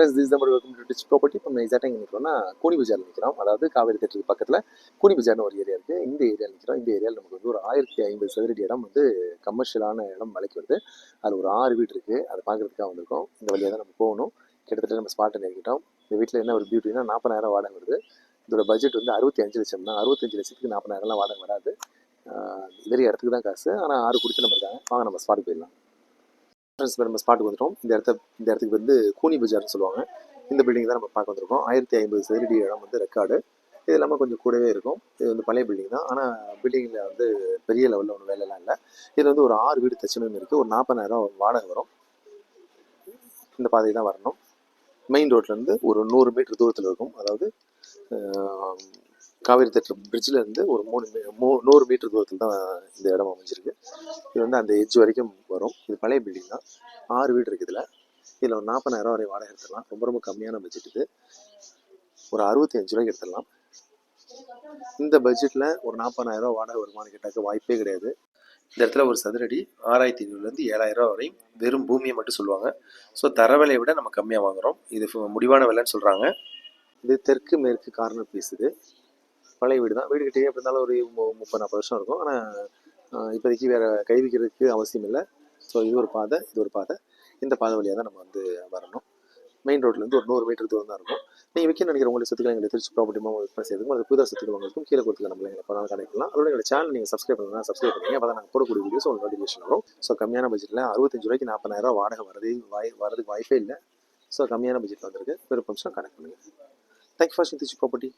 This number welcome to this property இப்போ எக்ஸாக்டாக எங்கே நிற்கிறோம்னா கூனி பஜார் நிற்கிறோம் அதாவது காவேரி தேட்டருக்கு பக்கத்தில் கூனி பஜார்னு ஒரு ஏரியா இருக்குது இந்த ஏரியா நிற்கிறோம் இந்த ஏரியாவில் நமக்கு வந்து ஒரு ஆயிரத்தி ஐம்பது சதுரடி இடம் வந்து கமர்ஷியலான இடம் விலைக்கு வருது. அதில் ஒரு ஆறு வீடு இருக்குது அதை பார்க்குறதுக்காக வந்திருக்கோம். இந்த வழியாக தான் நம்ம போகணும். கிட்டத்தட்ட நம்ம ஸ்பாட்டை நெருங்கிட்டோம். இந்த வீட்டில் என்ன ஒரு பியூட்டினா நாற்பதாயிரம் வாடகை வருது. இதோட பட்ஜெட் வந்து அறுபத்தி அஞ்சு லட்சம் தான். அறுபத்தஞ்சு லட்சத்துக்கு நாற்பதாயிரம்லாம் வாடகை வராது. இதே இடத்துக்கு தான் காசு. ஆனால் ஆறு கொடுத்து நம்ம இருக்காங்க. வாங்க நம்ம ஸ்பாட்டுக்கு போயிடலாம். இப்போ நம்ம ஸ்பாட்டுக்கு வந்துட்டோம். இந்த இடத்த இந்த இடத்துக்கு வந்து கூனி பஜார்னு சொல்லுவாங்க. இந்த பில்டிங் தான் நம்ம பார்க்க வந்திருக்கோம். ஆயிரத்தி ஐம்பது சதுரடி இடம் வந்து ரெக்கார்டு இது இல்லாமல் கொஞ்சம் கூடவே இருக்கும். இது வந்து பழைய பில்டிங் தான். ஆனால் பில்டிங்கில் வந்து பெரிய லெவலில் ஒன்றும் வேலைலாம் இல்லை. இது வந்து ஒரு ஆறு வீடு தச்சனும் இருக்குது ஒரு நாற்பதாயிரம் வாடகை வரும். இந்த பாதை தான் வரணும். மெயின் ரோட்லேருந்து ஒரு நூறு மீட்டர் தூரத்தில் இருக்கும். அதாவது காவேரி தேட்டர் பிரிட்ஜில் இருந்து ஒரு மூணு மீ- மூ நூறு மீட்டர் தூரத்தில் தான் இந்த இடம் அமைஞ்சிருக்கு. இது வந்து அந்த எட்ஜ் வரைக்கும் வரும். இது பழைய பில்டிங் தான். ஆறு வீடு இருக்குது இதில். இதில் ஒரு நாற்பதாயிரம் வரை வாடகை எடுத்துடலாம். ரொம்ப ரொம்ப கம்மியான பட்ஜெட் இது. ஒரு அறுபத்தி அஞ்சு ரூபாய்க்கு எடுத்துடலாம். இந்த பட்ஜெட்டில் ஒரு நாற்பதாயிரம் ரூபா வாடகை வருமானம் கேட்டாக்க வாய்ப்பே கிடையாது. இந்த இடத்துல ஒரு சதுரடி ஆறாயிரத்தி ஐநூறுலேருந்து ஏழாயிரம் ரூபா வரையும் வெறும் பூமியை மட்டும் சொல்லுவாங்க. ஸோ தர விலையை விட நம்ம கம்மியாக வாங்குறோம். இது முடிவான விலைன்னு சொல்கிறாங்க இது தெற்கு மேற்கு கார்னர் பீஸ் இது பழைய வீடு தான். வீடு கிட்டே எப்படி இருந்தாலும் ஒரு மு- முப்பது நாற்பது வருஷம் இருக்கும். ஆனால் இப்போதைக்கு வேறு கை வைக்கிறதுக்கு அவசியம் இல்லை. ஸோ இது ஒரு பாதை இது ஒரு பாதை. இந்த பாதை வழியாக தான் நம்ம வந்து வரணும். மெயின் ரோட்லேருந்து ஒரு நூறு மீட்டர் தூரம் தான் இருக்கும். நீங்கள் விற்க நினைக்கிற உங்களுக்கு சொத்துக்களை எங்களை திருச்சி ப்ராப்பர்ட்டி மூலம் விற்பனை செய்யறதுக்கும் அது புதிய சொத்துக்கள் உங்களுக்கும் கீழே கொடுத்துக்க நம்மளை எங்களை பண்ணாலும் கிடைக்கலாம் அதோட எங்களை சேனல் நீங்கள் சப்ஸ்கிரைப் பண்ணலாம் சப்ஸ்கிரைப் பண்ணுங்க அப்போ தான் நாங்கள் போடக்கூடிய வீடியோஸ் உங்களுக்கு நோட்டிஃபிகேஷன் வரும். ஸோ கம்மியான பட்ஜெட்டில் அறுபத்தஞ்சு ரூபாய்க்கு நாற்பதாயிரம் வாடகை வரது வாய் வரதுக்கு வாய்ப்பே இல்லை. ஸோ கம்மியான பட்ஜெட் வந்திருக்கு. விருப்பம் கனெக்ட் பண்ணுங்கள் தேங்க்யூ ஃபார் திருச்சி ப்ராப்பர்ட்டி